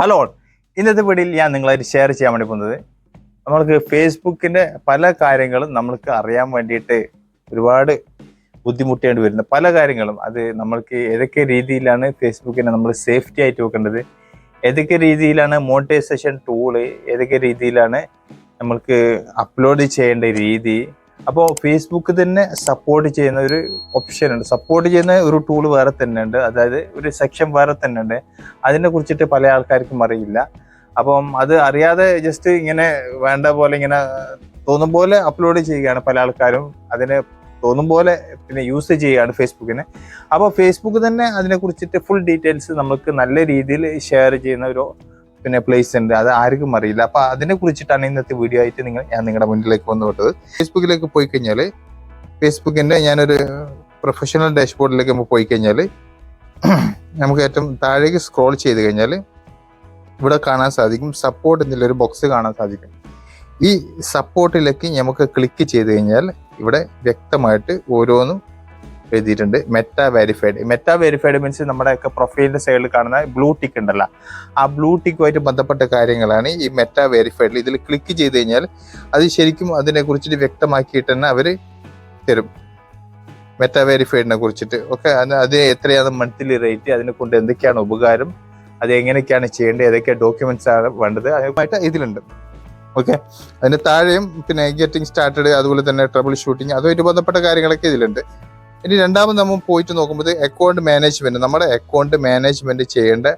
Hello ഇന്നത്തെ വീഡിയോയിൽ ഞാൻ നിങ്ങളായിട്ട് ഷെയർ ചെയ്യാൻ വേണ്ടി പോകുന്നത് നമ്മൾക്ക് ഫേസ്ബുക്കിന്റെ പല കാര്യങ്ങളും നമ്മൾക്ക് അറിയാൻ വേണ്ടിയിട്ട് ഒരുപാട് ബുദ്ധിമുട്ടേണ്ടി വരുന്ന പല കാര്യങ്ങളും. അത് നമ്മൾക്ക് ഏതൊക്കെ രീതിയിലാണ് ഫേസ്ബുക്കിനെ നമ്മൾ സേഫ്റ്റി ആയിട്ട് വെക്കേണ്ടത്? ഏതൊക്കെ രീതിയിലാണ് മോണിറ്റൈസേഷൻ ടൂൾ ഏതൊക്കെ രീതിയിലാണ് നമ്മൾക്ക് അപ്ലോഡ് ചെയ്യേണ്ട രീതി? അപ്പോൾ ഫേസ്ബുക്ക് തന്നെ സപ്പോർട്ട് ചെയ്യുന്ന ഒരു ഓപ്ഷൻ ഉണ്ട്. സപ്പോർട്ട് ചെയ്യുന്ന ഒരു ടൂൾ വേറെ തന്നെ ഉണ്ട്. അതായത് ഒരു സെക്ഷൻ വേറെ തന്നെ ഉണ്ട്. അതിനെ കുറിച്ചിട്ട് പല ആൾക്കാർക്കും അറിയില്ല. അപ്പം അത് അറിയാതെ ജസ്റ്റ് ഇങ്ങനെ വേണ്ട പോലെ ഇങ്ങനെ തോന്നും പോലെ അപ്ലോഡ് ചെയ്യുകയാണ് പല ആൾക്കാരും. അതിനെ തോന്നും പോലെ പിന്നെ യൂസ് ചെയ്യുകയാണ് ഫേസ്ബുക്കിനെ അപ്പോൾ ഫേസ്ബുക്ക് തന്നെ അതിനെ കുറിച്ചിട്ട് ഫുൾ ഡീറ്റെയിൽസ് നമുക്ക് നല്ല രീതിയിൽ ഷെയർ ചെയ്യുന്ന ഒരു പിന്നെ പ്ലേസ് ഉണ്ട്. അത് ആർക്കും അറിയില്ല. അപ്പൊ അതിനെ കുറിച്ചിട്ടാണ് ഇന്നത്തെ വീഡിയോ ആയിട്ട് നിങ്ങൾ ഞാൻ നിങ്ങളുടെ മുന്നിലേക്ക് വന്നു വിട്ടത്. ഫേസ്ബുക്കിലേക്ക് പോയി കഴിഞ്ഞാൽ ഫേസ്ബുക്കിന്റെ ഞാനൊരു പ്രൊഫഷണൽ ഡാഷ്ബോർഡിലേക്ക് നമ്മൾ പോയി കഴിഞ്ഞാൽ നമുക്ക് ഏറ്റവും താഴേക്ക് സ്ക്രോൾ ചെയ്ത് കഴിഞ്ഞാൽ ഇവിടെ കാണാൻ സാധിക്കും. സപ്പോർട്ട് എന്നുള്ളൊരു ബോക്സ് കാണാൻ സാധിക്കും. ഈ സപ്പോർട്ടിലേക്ക് നമുക്ക് ക്ലിക്ക് ചെയ്ത് കഴിഞ്ഞാൽ ഇവിടെ വ്യക്തമായിട്ട് ഓരോന്നും എഴുതിയിട്ടുണ്ട്. Meta verified Meta verified means നമ്മുടെ ഒക്കെ പ്രൊഫൈലിന്റെ സൈഡിൽ കാണുന്ന ബ്ലൂ ടിക്ക് ഉണ്ടല്ലോ. ആ ബ്ലൂ ടിക്കുമായിട്ട് ബന്ധപ്പെട്ട കാര്യങ്ങളാണ് ഈ മെറ്റ വെരിഫൈഡിൽ ഇതിൽ ക്ലിക്ക് ചെയ്ത് കഴിഞ്ഞാൽ അത് ശരിക്കും അതിനെ കുറിച്ചിട്ട് വ്യക്തമാക്കിയിട്ട് തന്നെ അവർ തരും. മെറ്റ വെരിഫൈഡിനെ കുറിച്ചിട്ട്. ഒക്കെ അത് എത്രയാണ് മന്ത്ലി റേറ്റ് അതിനെ കൊണ്ട് എന്തൊക്കെയാണ് ഉപകാരം? അത് എങ്ങനെയൊക്കെയാണ് ചെയ്യേണ്ടത്? ഏതൊക്കെ ഡോക്യുമെന്റ്സ് ആണ് വേണ്ടത്? അതുമായിട്ട് ഇതിലുണ്ട്. ഓക്കെ അതിന് താഴെയും പിന്നെ ഗെറ്റിംഗ് സ്റ്റാർട്ടഡ് അതുപോലെ തന്നെ ട്രബിൾ ഷൂട്ടിങ് അതുമായിട്ട് ബന്ധപ്പെട്ട കാര്യങ്ങളൊക്കെ ഇതിലുണ്ട്. ഇനി രണ്ടാമത് നമ്മൾ പോയിട്ട് നോക്കുമ്പോൾ അക്കൗണ്ട് മാനേജ്മെന്റ് നമ്മുടെ അക്കൗണ്ട് മാനേജ്മെന്റ് ചെയ്യേണ്ട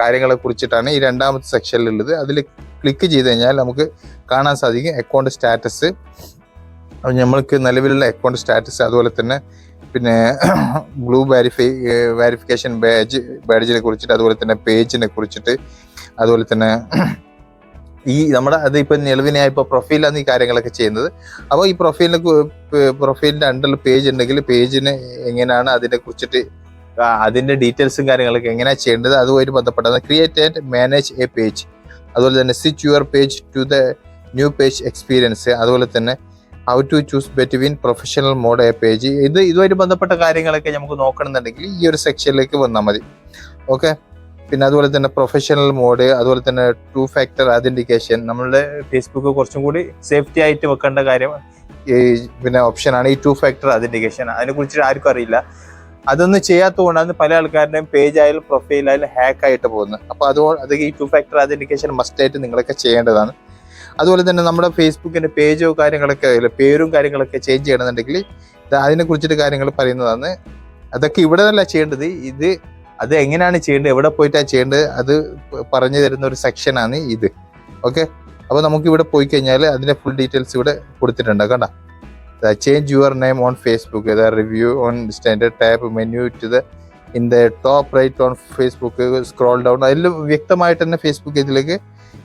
കാര്യങ്ങളെ കുറിച്ചിട്ടാണ് ഈ രണ്ടാമത്തെ സെക്ഷനിലുള്ളത് അതിൽ ക്ലിക്ക് ചെയ്ത് കഴിഞ്ഞാൽ നമുക്ക് കാണാൻ സാധിക്കും അക്കൗണ്ട് സ്റ്റാറ്റസ് നമ്മൾക്ക് നിലവിലുള്ള അക്കൗണ്ട് സ്റ്റാറ്റസ് അതുപോലെ തന്നെ പിന്നെ ബ്ലൂ വാരിഫൈ വാരിഫിക്കേഷൻ ബാഡ്ജ് ബാഡ്ജിനെ കുറിച്ചിട്ട് അതുപോലെ തന്നെ പേജിനെ കുറിച്ചിട്ട് അതുപോലെ തന്നെ ഈ നമ്മുടെ അത് ഇപ്പൊ നിലവിനെ പ്രൊഫൈലാണ് ഈ കാര്യങ്ങളൊക്കെ ചെയ്യുന്നത്. അപ്പോൾ ഈ പ്രൊഫൈലിന് പ്രൊഫൈലിന്റെ അണ്ടർ പേജ് ഉണ്ടെങ്കിൽ പേജിന് എങ്ങനെയാണ് അതിനെ കുറിച്ചിട്ട് അതിന്റെ ഡീറ്റെയിൽസും കാര്യങ്ങളൊക്കെ എങ്ങനെയാണ് ചെയ്യേണ്ടത് അതുമായിട്ട് ബന്ധപ്പെട്ടത് create and manage a page അതുപോലെ തന്നെ switch your page to the new page experience അതുപോലെ തന്നെ how to choose between professional mode a page ഇത് ഇതുമായിട്ട് ബന്ധപ്പെട്ട കാര്യങ്ങളൊക്കെ നമുക്ക് നോക്കണമെന്നുണ്ടെങ്കിൽ ഈ ഒരു സെക്ഷനിലേക്ക് വന്നാൽ മതി. ഓക്കെ പിന്നെ അതുപോലെ തന്നെ പ്രൊഫഷണൽ മോഡ് അതുപോലെ തന്നെ ടു ഫാക്ടർ അതിൻഡിക്കേഷൻ നമ്മളുടെ ഫേസ്ബുക്ക് കുറച്ചും കൂടി സേഫ്റ്റി ആയിട്ട് വെക്കേണ്ട കാര്യം ഈ പിന്നെ ഓപ്ഷനാണ് ഈ ടു ഫാക്ടർ അതിൻഡിക്കേഷൻ അതിനെ കുറിച്ച് ആർക്കും അറിയില്ല. അതൊന്നും ചെയ്യാത്തതുകൊണ്ടാണ് പല ആൾക്കാരുടെയും പേജ് ആയാലും പ്രൊഫൈൽ ആയാലും ഹാക്ക് ആയിട്ട് പോകുന്നത് അപ്പോൾ അതുകൊണ്ട് അത് ഈ ടു ഫാക്ടർ അതിൻഡിക്കേഷൻ മസ്റ്റ് ആയിട്ട് നിങ്ങളൊക്കെ ചെയ്യേണ്ടതാണ്. അതുപോലെ തന്നെ നമ്മുടെ ഫേസ്ബുക്കിന്റെ പേജോ കാര്യങ്ങളൊക്കെ പേരും കാര്യങ്ങളൊക്കെ ചേഞ്ച് ചെയ്യണമെന്നുണ്ടെങ്കിൽ അതിനെ കുറിച്ചിട്ട് കാര്യങ്ങൾ പറയുന്നതാണ്. അതൊക്കെ ഇവിടെ അല്ല ചെയ്യേണ്ടത്. ഇത് അത് എങ്ങനെയാണ് ചെയ്യേണ്ടത്? എവിടെ പോയിട്ടാണ് ചെയ്യേണ്ടത്? അത് പറഞ്ഞു തരുന്ന ഒരു സെക്ഷനാണ് ഇത്. ഓക്കെ അപ്പോൾ നമുക്ക് ഇവിടെ പോയി കഴിഞ്ഞാൽ അതിന്റെ ഫുൾ ഡീറ്റെയിൽസ് ഇവിടെ കൊടുത്തിട്ടുണ്ട്. കണ്ട? Change your name on Facebook review on standard tab menu to the in the top right on Facebook scroll down അതിൽ വ്യക്തമായിട്ട് തന്നെ ഫേസ്ബുക്ക് ഇതിലേക്ക്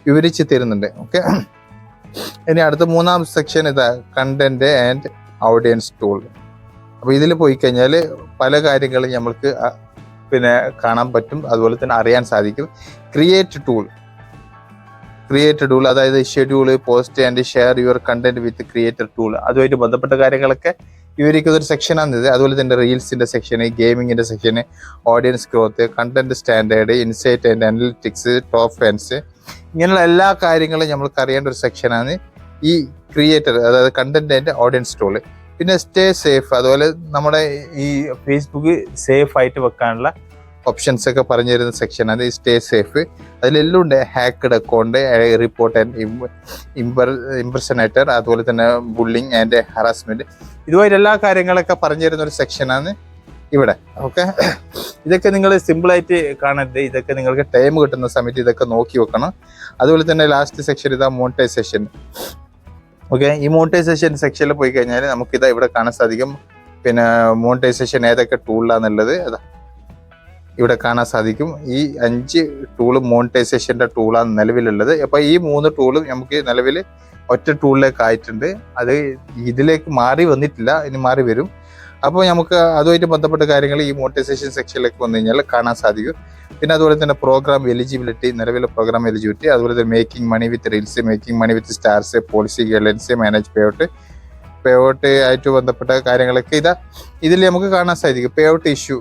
വിവരിച്ച് തരുന്നുണ്ട്. ഓക്കെ ഇനി അടുത്ത മൂന്നാം സെക്ഷൻ ഇതാ കണ്ടന്റ് ആൻഡ് ഓഡിയൻസ് ടൂൾ അപ്പോൾ ഇതിൽ പോയി കഴിഞ്ഞാൽ പല കാര്യങ്ങളും നമ്മൾക്ക് പിന്നെ കാണാൻ പറ്റും. അതുപോലെ തന്നെ അറിയാൻ സാധിക്കും. ക്രിയേറ്റ് ടൂൾ ക്രിയേറ്റ് ടൂൾ അതായത് schedule post and share your content with creator tool അതുമായിട്ട് ബന്ധപ്പെട്ട കാര്യങ്ങളൊക്കെ വിവരിക്കുന്ന ഒരു സെക്ഷനാണ് ഇത് അതുപോലെ തന്നെ റീൽസിന്റെ സെക്ഷന് ഗെയിമിങ്ങിന്റെ സെക്ഷന് audience growth content standard insight and analytics top fans ഇങ്ങനെയുള്ള എല്ലാ കാര്യങ്ങളും നമ്മൾക്ക് അറിയേണ്ട ഒരു സെക്ഷനാണ് ഈ ക്രിയേറ്റർ അതായത് കണ്ടന്റ് ആൻഡ് ഓഡിയൻസ് ടൂൾ പിന്നെ സ്റ്റേ സേഫ് അതുപോലെ നമ്മുടെ ഈ ഫേസ്ബുക്ക് സേഫ് ആയിട്ട് വെക്കാനുള്ള ഓപ്ഷൻസ് ഒക്കെ പറഞ്ഞു തരുന്ന സെക്ഷൻ അത് സ്റ്റേ സേഫ് അതിലെല്ലാം ഉണ്ട്. Hacked account report and impersonator അതുപോലെ തന്നെ ബുള്ളിങ് ആൻഡ് ഹറാസ്മെന്റ് ഇതുപോലെ എല്ലാ കാര്യങ്ങളൊക്കെ പറഞ്ഞു തരുന്ന ഒരു സെക്ഷനാണ് ഇവിടെ. ഓക്കെ ഇതൊക്കെ നിങ്ങൾ സിമ്പിളായിട്ട് കാണരുത്. ഇതൊക്കെ നിങ്ങൾക്ക് ടൈം കിട്ടുന്ന സമയത്ത് ഇതൊക്കെ നോക്കി വെക്കണം. അതുപോലെ തന്നെ ലാസ്റ്റ് സെക്ഷൻ ഇതാ മോണിറ്റൈസേഷൻ ഓക്കെ ഈ മോണിറ്റൈസേഷൻ സെക്ഷനിൽ പോയി കഴിഞ്ഞാൽ നമുക്കിതാ ഇവിടെ കാണാൻ സാധിക്കും. പിന്നെ മോണിറ്റൈസേഷൻ ഏതൊക്കെ ടൂളിലാണെന്നുള്ളത് അതാ ഇവിടെ കാണാൻ സാധിക്കും. ഈ അഞ്ച് ടൂളും മോണിറ്റൈസേഷന്റെ ടൂളാണ് നിലവിലുള്ളത്. അപ്പോൾ ഈ മൂന്ന് ടൂളും നമുക്ക് നിലവിൽ ഒറ്റ ടൂളിലേക്ക് ആയിട്ടുണ്ട്. അത് ഇതിലേക്ക് മാറി വന്നിട്ടില്ല ഇനി മാറി വരും. അപ്പോൾ നമുക്ക് അതുമായിട്ട് ബന്ധപ്പെട്ട കാര്യങ്ങൾ ഈ മോട്ടിവേഷൻ സെക്ഷനിലേക്ക് വന്നു കഴിഞ്ഞാൽ കാണാൻ സാധിക്കും. പിന്നെ അതുപോലെ തന്നെ പ്രോഗ്രാം എലിജിബിലിറ്റി നിലവിലെ പ്രോഗ്രാം എലിജിബിലിറ്റി അതുപോലെ തന്നെ making money with reels making money with stars policy guidance manage payout payout ആയിട്ട് ബന്ധപ്പെട്ട കാര്യങ്ങളൊക്കെ ഇതാ. ഇതിൽ നമുക്ക് കാണാൻ സാധിക്കും. പേ ഔട്ട് ഇഷ്യൂ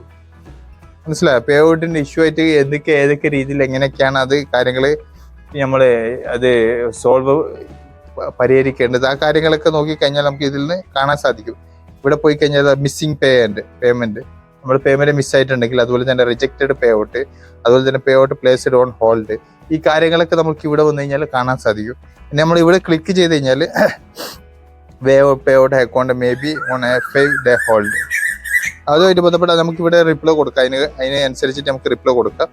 മനസ്സിലായോ? പേ ഔട്ടിന്റെ ഇഷ്യൂ ആയിട്ട് എന്തൊക്കെ ഏതൊക്കെ രീതിയിൽ എങ്ങനെയൊക്കെയാണ് അത് കാര്യങ്ങൾ നമ്മൾ അത് സോൾവ് പരിഹരിക്കേണ്ടത്? ആ കാര്യങ്ങളൊക്കെ നോക്കിക്കഴിഞ്ഞാൽ നമുക്ക് ഇതിൽ നിന്ന് കാണാൻ സാധിക്കും. ഇവിടെ പോയി കഴിഞ്ഞാൽ മിസ്സിംഗ് പേ ഉണ്ട് പേയ്മെന്റ് നമ്മൾ പേയ്മെന്റ് മിസ് ആയിട്ടുണ്ടെങ്കിൽ അതുപോലെ തന്നെ റിജക്റ്റഡ് പേ ഔട്ട് അതുപോലെ തന്നെ pay out placed on hold ഈ കാര്യങ്ങളൊക്കെ നമുക്ക് ഇവിടെ വന്നു കഴിഞ്ഞാൽ കാണാൻ സാധിക്കും. നമ്മൾ ഇവിടെ ക്ലിക്ക് ചെയ്ത് കഴിഞ്ഞാൽ way payout account may be on a five day hold അതുമായിട്ട് ബന്ധപ്പെട്ട നമുക്ക് ഇവിടെ റിപ്ലൈ കൊടുക്കാം. അതിന് അതിനനുസരിച്ചിട്ട് നമുക്ക് റിപ്ലൈ കൊടുക്കാം.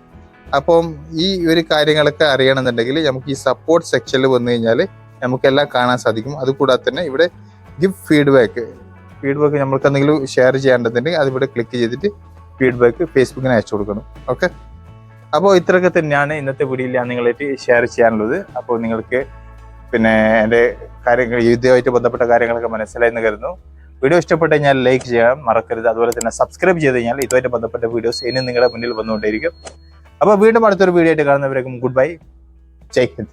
അപ്പം ഈ ഒരു കാര്യങ്ങളൊക്കെ അറിയണമെന്നുണ്ടെങ്കിൽ നമുക്ക് ഈ സപ്പോർട്ട് സെക്ഷനിൽ വന്നു കഴിഞ്ഞാൽ നമുക്കെല്ലാം കാണാൻ സാധിക്കും. അതുകൂടാതെ തന്നെ ഇവിടെ ഗിവ് ഫീഡ്ബാക്ക് ഫീഡ്ബാക്ക് നമ്മൾക്ക് എന്തെങ്കിലും ഷെയർ ചെയ്യേണ്ടതുണ്ടെങ്കിൽ അതിവിടെ ക്ലിക്ക് ചെയ്തിട്ട് ഫീഡ്ബാക്ക് ഫേസ്ബുക്കിന് അയച്ചു കൊടുക്കണം. ഓക്കെ അപ്പോൾ ഇത്രയൊക്കെ തന്നെയാണ് ഇന്നത്തെ വീഡിയോയിൽ ഞാൻ നിങ്ങളായിട്ട് ഷെയർ ചെയ്യാനുള്ളത്. അപ്പോൾ നിങ്ങൾക്ക് പിന്നെ എന്റെ കാര്യങ്ങൾ യുദ്ധമായിട്ട് ബന്ധപ്പെട്ട കാര്യങ്ങളൊക്കെ മനസ്സിലായെന്ന് കരുതുന്നു. വീഡിയോ ഇഷ്ടപ്പെട്ട് കഴിഞ്ഞാൽ ലൈക്ക് ചെയ്യാൻ മറക്കരുത്. അതുപോലെ തന്നെ സബ്സ്ക്രൈബ് ചെയ്ത് കഴിഞ്ഞാൽ ഇതുമായിട്ട് ബന്ധപ്പെട്ട വീഡിയോസ് ഇനി നിങ്ങളുടെ മുന്നിൽ വന്നുകൊണ്ടിരിക്കും അപ്പോൾ വീണ്ടും അടുത്തൊരു വീഡിയോ ആയിട്ട് കാണുന്നവരേക്കും ഗുഡ് ബൈ ജയ് ഹിന്ദ്.